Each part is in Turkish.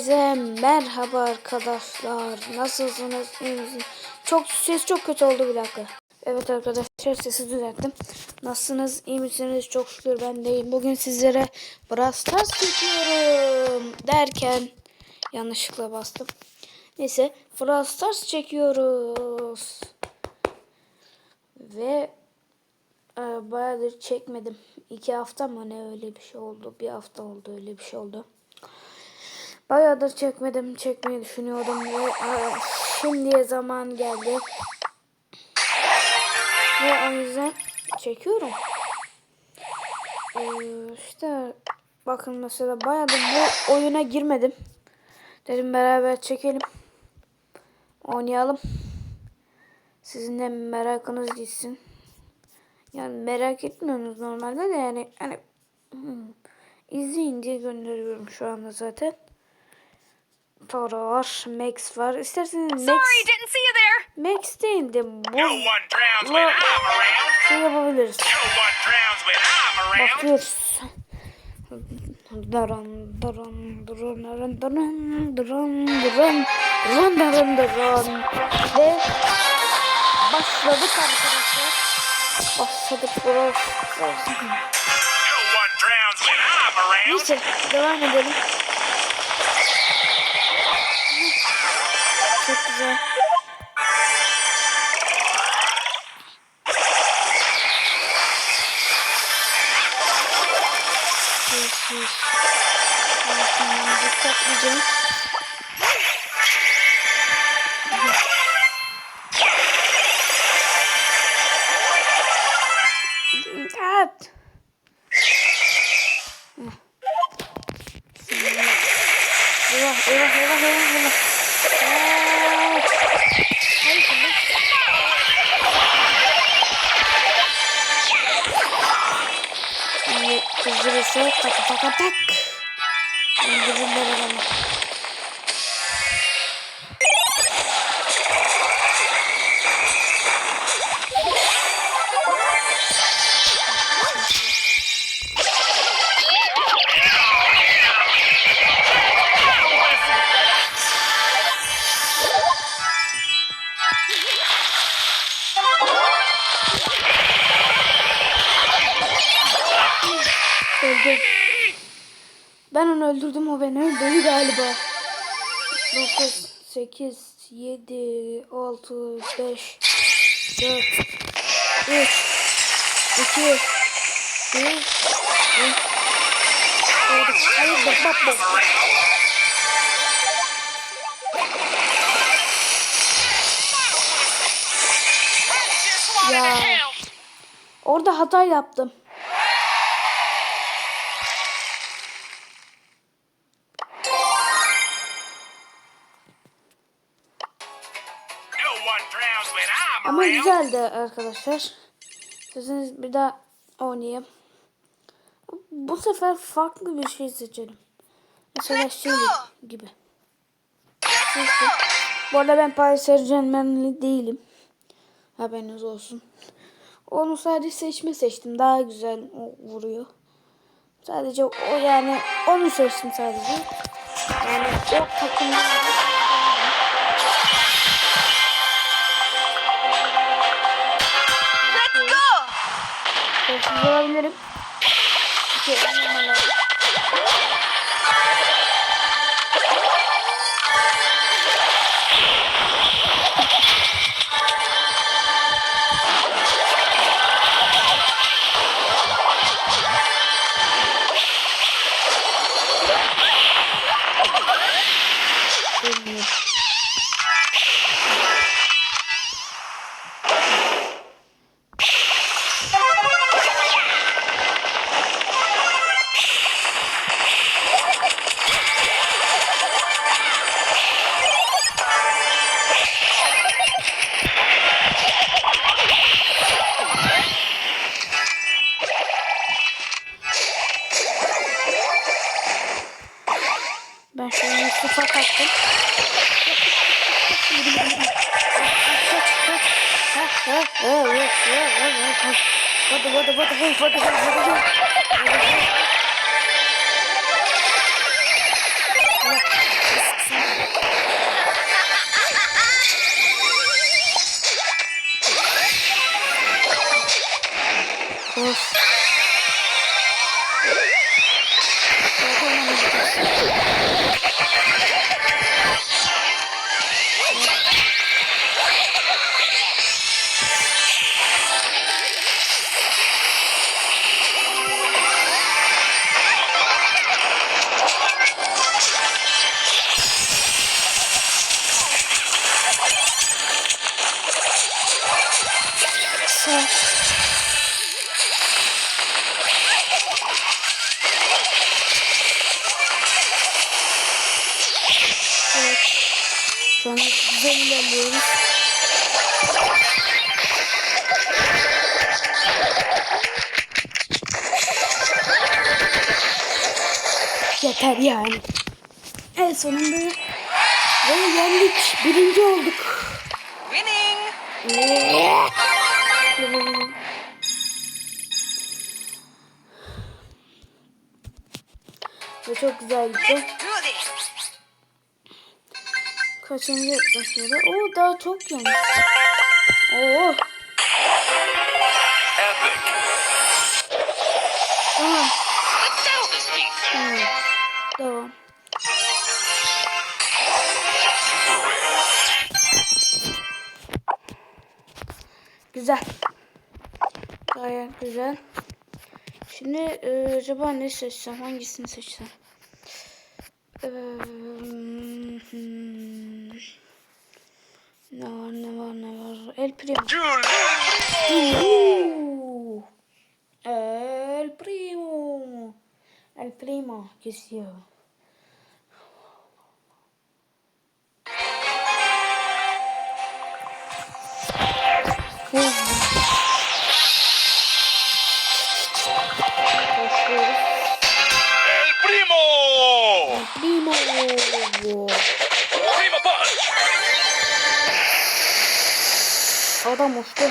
Size merhaba arkadaşlar. Nasılsınız? Çok ses çok kötü oldu bir dakika. Evet arkadaşlar sesi düzelttim. Nasılsınız? İyi misiniz? Çok şükür ben deyim. Bugün sizlere Brawl çekiyorum derken yanlışlıkla bastım. Neyse Brawl çekiyoruz. Ve e, bayağıdır çekmedim. İki hafta mı ne öyle bir şey oldu. Bir hafta oldu öyle bir şey oldu. Bayağıdır çekmedim. Çekmeyi düşünüyordum ve e, şimdiye zaman geldi. Ve o yüzden çekiyorum. Ee, işte bakın mesela bayağıdır bu oyuna girmedim. Dedim beraber çekelim. Oynayalım. Sizin de merakınız gitsin. Yani merak etmiyorsunuz normalde de yani hani hmm, izleyin diye gönderiyorum şu anda zaten. Toro var, Max var. İsterseniz Max, Sorry, didn't see you there. Max değil de bu No one drowns when I'm around. şey yapabiliriz. No one drowns when I'm around. Bakıyoruz. Daran daran daran daran daran daran daran daran daran daran ve başladık arkadaşlar. Başladık burası. No one drowns when I'm around. Neyse devam edelim. size. Sessiz. Dikkatlice. Öldü. Ben onu öldürdüm o beni öldürdü galiba. 9, 8, 7, 6, 5, 4, 3, 2, 1, Hayır bak bak bak. Help. Orada hata yaptım. Güzeldi arkadaşlar. Siziniz bir daha oynayayım. Bu sefer farklı bir şey seçelim. Mesela şey gibi. Seçtim. Bu arada ben Paris Saint Germain'li değilim. Haberiniz olsun. Onu sadece seçme seçtim. Daha güzel vuruyor. Sadece o yani onu seçtim sadece. Yani o takımda olabilirim. あっ! Yeter yani. En sonunda ve yendik. Birinci olduk. Winning. Ve çok güzel gitti. Kaçıncı aşamada? Oo daha çok yanlış. Oo. Epic. Tamam. Devam. Güzel. Gayet güzel. Şimdi e, acaba ne seçsem? Hangisini seçsem? Hmm, ne var ne var ne var? El Primo. El Primo. El Primo kesiyor. Adam uçtu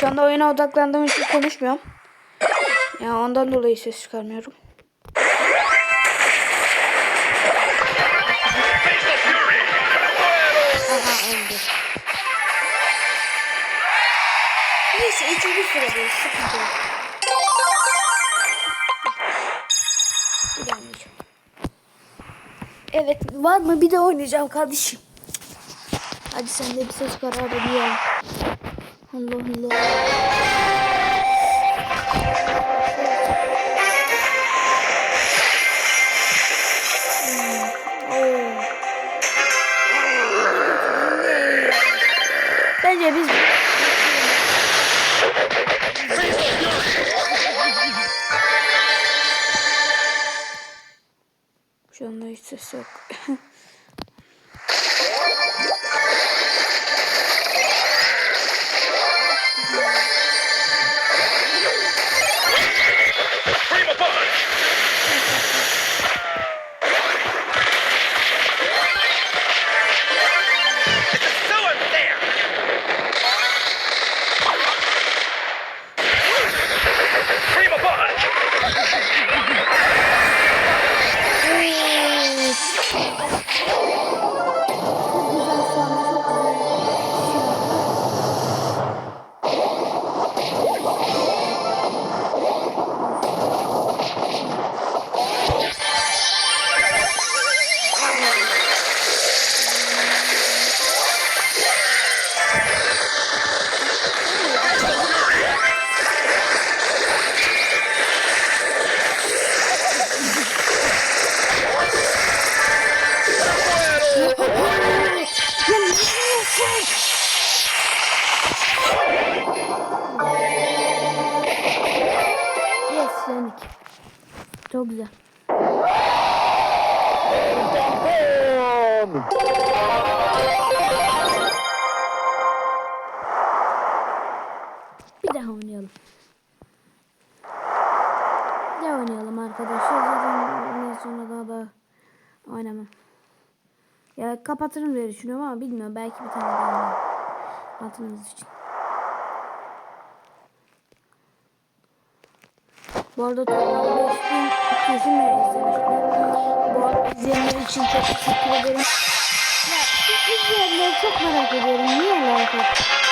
Şu anda oyuna odaklandığım için konuşmuyorum. Ya ondan dolayı ses çıkarmıyorum. Aha öldü. Neyse üçüncü sıradayız. Sıkıntı yok. Evet var mı bir de oynayacağım kardeşim. Hadi sen de bir ses kararı bir ya. Allah Allah. Bence biz Şu anda hiç ses yok. kapatırım diye düşünüyorum ama bilmiyorum. Belki bir tane daha. Hatırınız için. Bu arada toplam 5000 kesin için çok teşekkür ederim. Ya çok merak ediyorum. Niye like atıyor?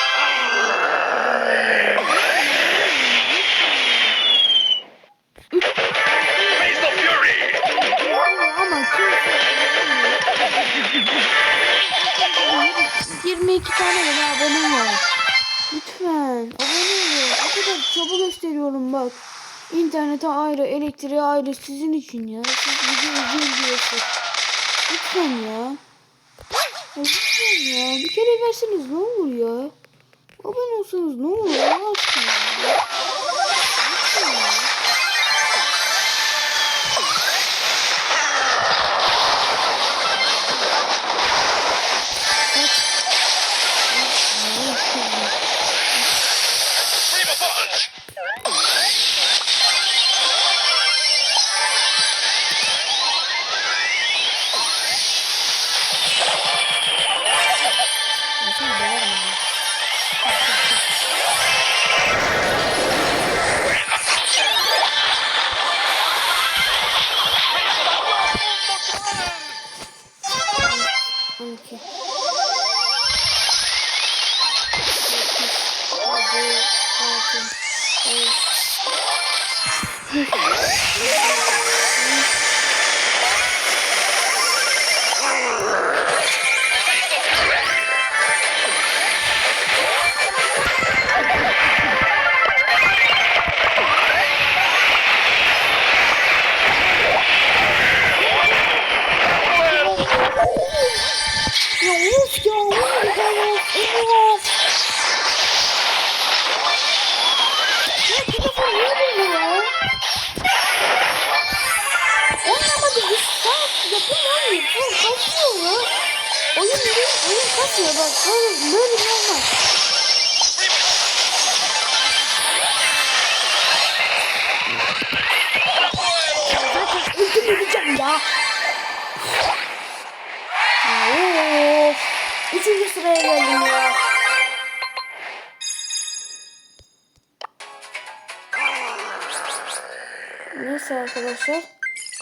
22 tane de abonem var. Lütfen abone olun. O kadar çaba gösteriyorum bak. İnternete ayrı, elektriğe ayrı sizin için ya. Siz video izliyorsunuz. Lütfen ya. Lütfen ya. Bir kere verseniz ne olur ya. Abone olsanız ne olur ya. Kasıyor bak. Böyle, böyle bir olmaz. Zaten öldürmeyeceğim ya. Ya Of. Üçüncü sıraya geldim ya. Neyse arkadaşlar.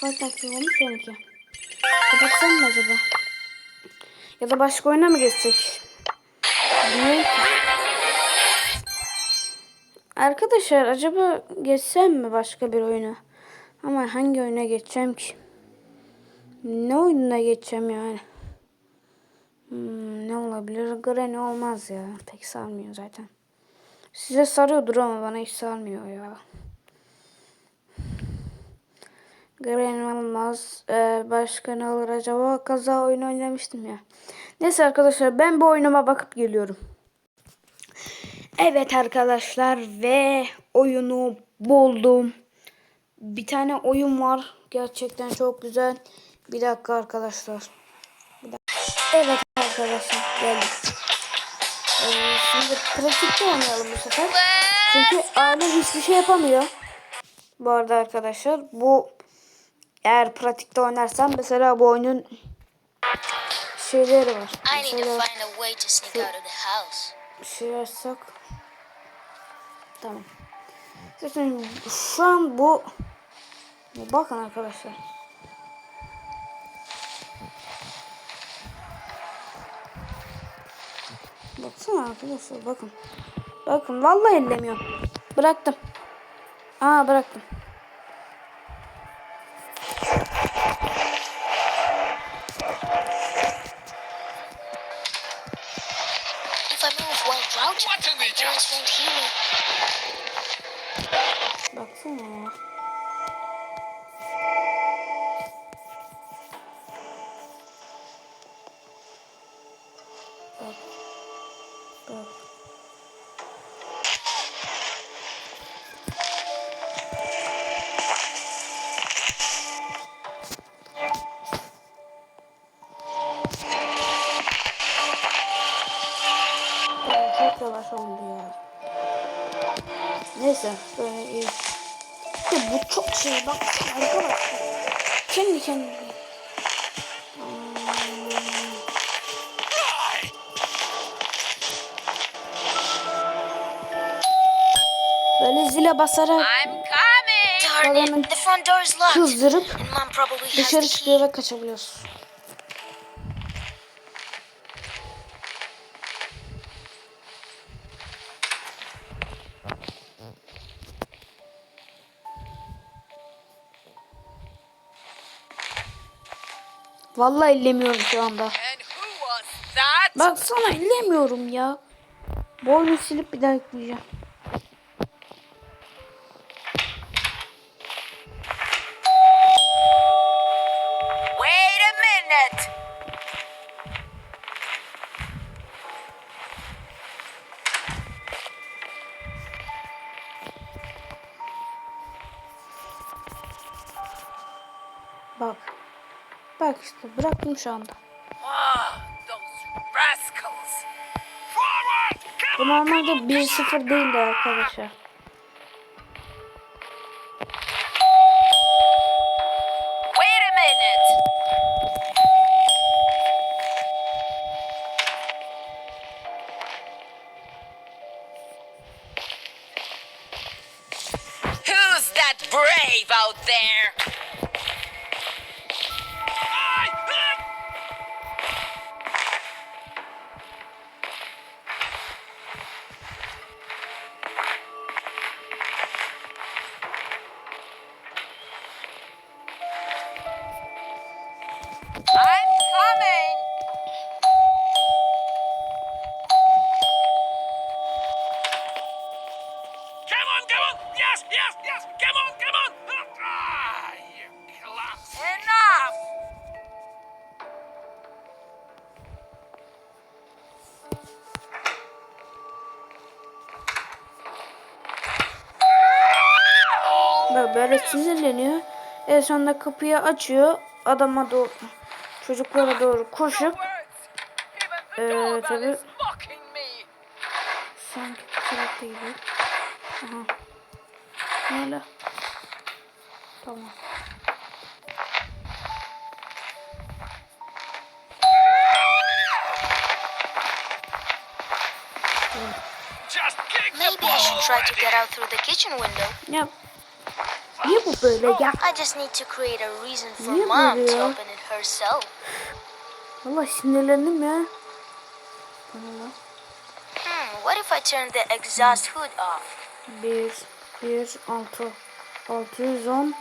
Kaç dakika olmuş 12. Kapatsam mı acaba? Ya da başka oyuna mı geçsek? Arkadaşlar acaba geçsem mi başka bir oyuna? Ama hangi oyuna geçeceğim ki? Ne oyununa geçeceğim yani? Hmm, ne olabilir? Granny olmaz ya. Pek sarmıyor zaten. Size sarıyordur ama bana hiç sarmıyor ya. Granny olmaz. Ee, başka ne olur acaba? Kaza oyunu oynamıştım ya. Neyse arkadaşlar ben bu oyunuma bakıp geliyorum. Evet arkadaşlar ve oyunu buldum. Bir tane oyun var. Gerçekten çok güzel. Bir dakika arkadaşlar. Evet arkadaşlar geldik. Ee, şimdi pratikte oynayalım bu sefer. Çünkü ailem hiçbir şey yapamıyor. Bu arada arkadaşlar bu eğer pratikte oynarsam mesela bu oyunun şeyleri var. Mesela şey yapsak tamam. Zaten şu an bu bakın arkadaşlar. Baksana arkadaşlar bakın. Bakın vallahi ellemiyorum. Bıraktım. Aa bıraktım. Watching me my Kendi kendine. Böyle zile basarak Darn Babanın it, the front door is locked. kızdırıp And mom probably has dışarı çıkıyor ve kaçabiliyorsun. Vallahi ellemiyorum şu anda. Baksana ellemiyorum ya. Bu oyunu silip bir daha yükleyeceğim. Bıraktım şu anda. Ah, Bu normalde 1-0 değildi arkadaşlar. Böyle sinirleniyor. En sonunda kapıyı açıyor. Adama doğru çocuklara doğru koşup Ee, me. sanki tuvalette gibi. Aha. La? Tamam. Maybe I should try to get out through the kitchen window. Ya Niye bu böyle ya? I just need to create a reason for Niye mom to open it herself. Vallahi sinirlendim ya. Lan. Hmm, what if I turn the exhaust hood off? 1, 1, 6, 610,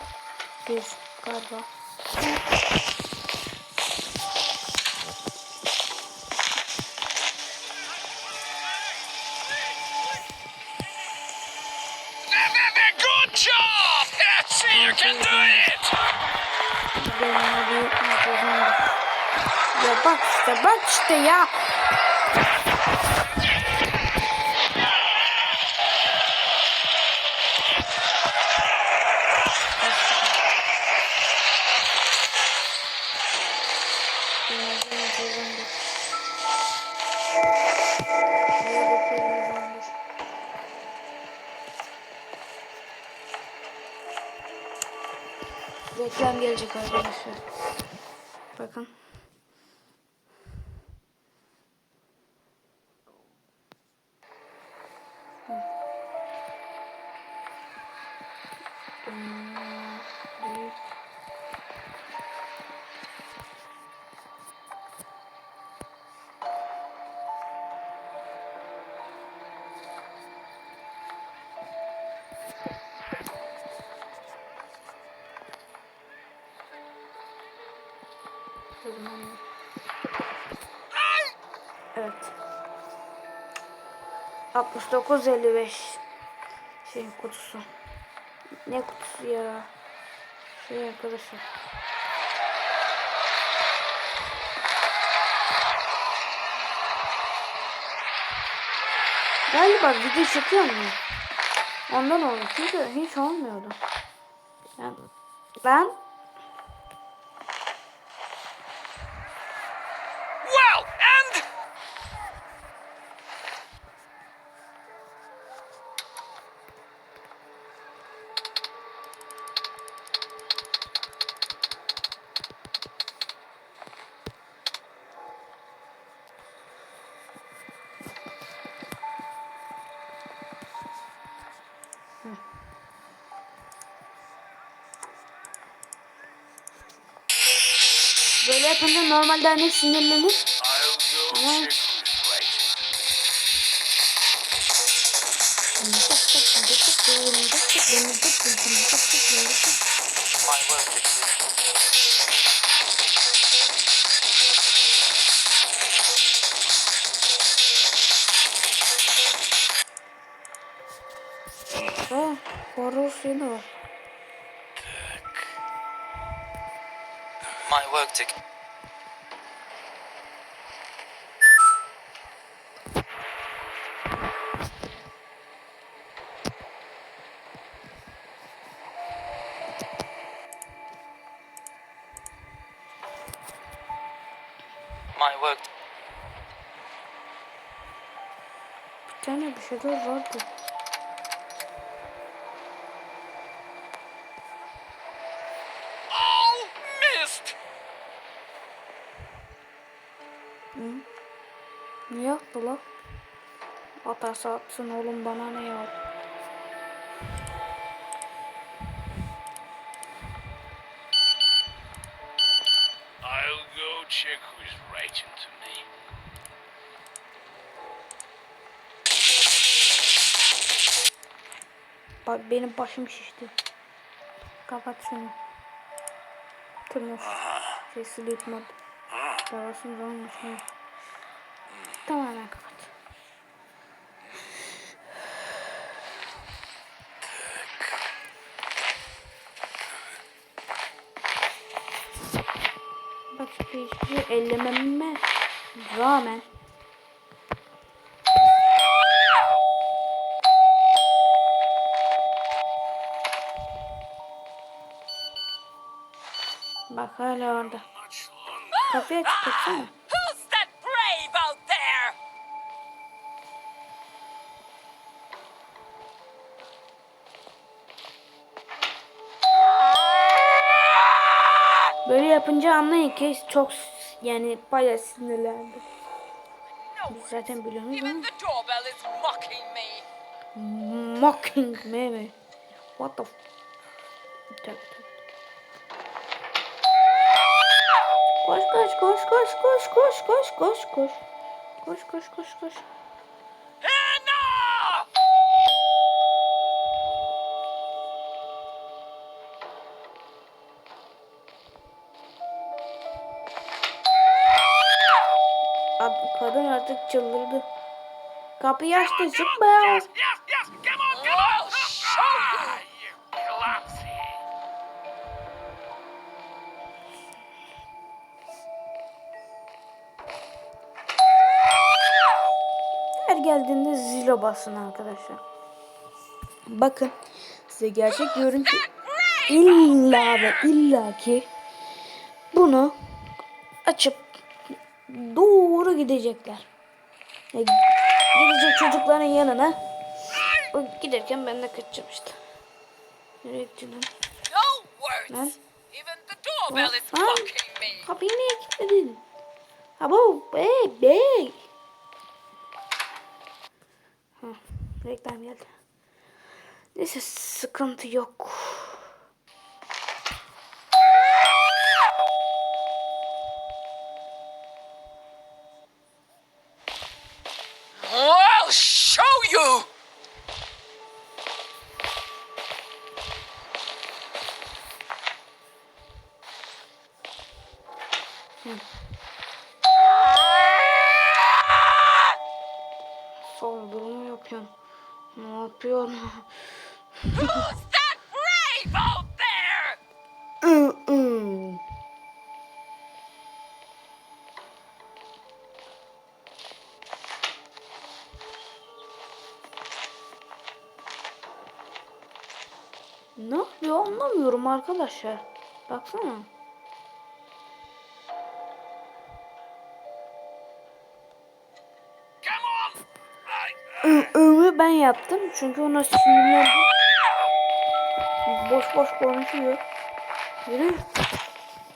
1 galiba. Bak işte bak işte ya. Reklam gelecek arkadaşlar. 69.55 şeyin kutusu. Ne kutusu ya? Şey arkadaşlar. Galiba video çekiyor mu? Ondan oldu. Çünkü hiç olmuyordu. Yani ben normalde hani sinirlenir. Ama... Oh, horror film var. my work ticket. Şeyler vardı. Oh, missed. Niye attı la? Atarsa atsın oğlum bana ne ya? I'll go check Bak benim başım şişti. Kapat şunu. Tırnak. Sesi bitmedi. Yarasın zaman şunu. Tamamen kapat. Bak hiçbir şey ellememe rağmen orada. Kapıyı açıp baksana. Böyle yapınca anlayın ki çok yani bayağı sinirlendi. Zaten biliyorsunuz değil mi? Mocking me. What the Koş koş koş koş koş koş koş. Koş koş koş koş. Abi kadın artık çıldırdı. Kapıyı açtı çıkma. Zile basın arkadaşlar. Bakın size gerçek diyorum ki illa ve illa ki bunu açıp doğru gidecekler. Gidecek çocukların yanına. O giderken ben de kaçacağım işte. Nereye Lan. mocking me. Kapıyı niye kilitledin? Ha bu bey bey. Reklam geldi. Neyse sıkıntı yok. alamıyorum arkadaşlar. Baksana. Ömrü ben yaptım çünkü ona sinirlendim. Boş boş konuşuyor. Yürü.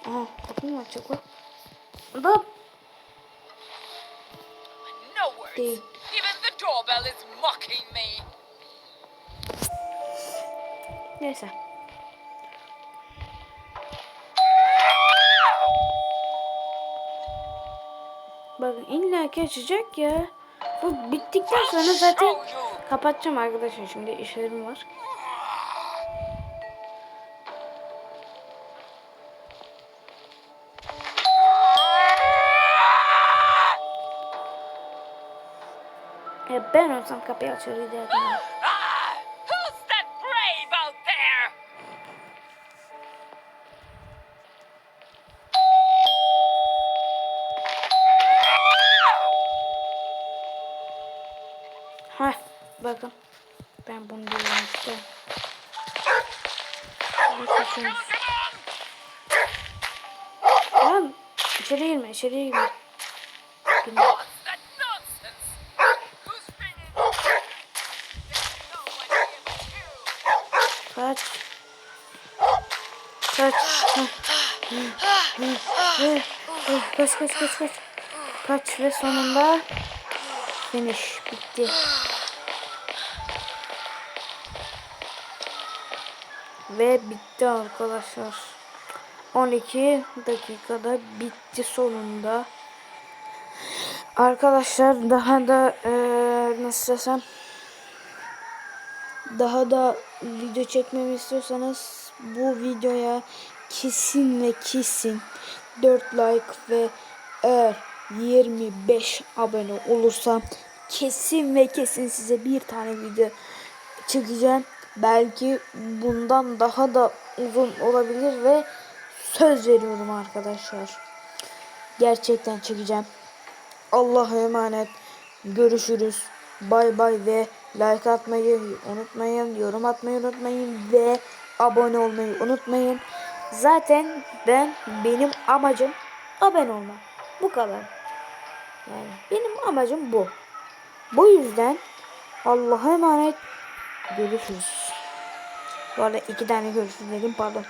Aha kapıyı mı açacak bak. Da. Değil. Neyse. Bakın illa ki açacak ya. Bu bittikten sonra zaten kapatacağım arkadaşlar şimdi işlerim var. Ya ben olsam kapıyı açar giderdim. Bakın. Ben bunu diyorum işte. Kaçıyoruz. Tamam. İçeri girme, içeri girme. Girme. Kaç. Kaç. Kaç kaç kaç kaç. Kaç ve sonunda finish bitti. Ve bitti arkadaşlar. 12 dakikada bitti sonunda. Arkadaşlar daha da eee nasıl desem daha da video çekmemi istiyorsanız bu videoya kesin ve kesin 4 like ve eğer 25 abone olursam kesin ve kesin size bir tane video çekeceğim. Belki bundan daha da uzun olabilir ve söz veriyorum arkadaşlar. Gerçekten çekeceğim. Allah'a emanet. Görüşürüz. Bay bay ve like atmayı unutmayın. Yorum atmayı unutmayın ve abone olmayı unutmayın. Zaten ben benim amacım abone olmak. Bu kadar. Yani benim amacım bu. Bu yüzden Allah'a emanet. Görüşürüz. Bu arada iki tane görüşürüz dedim pardon.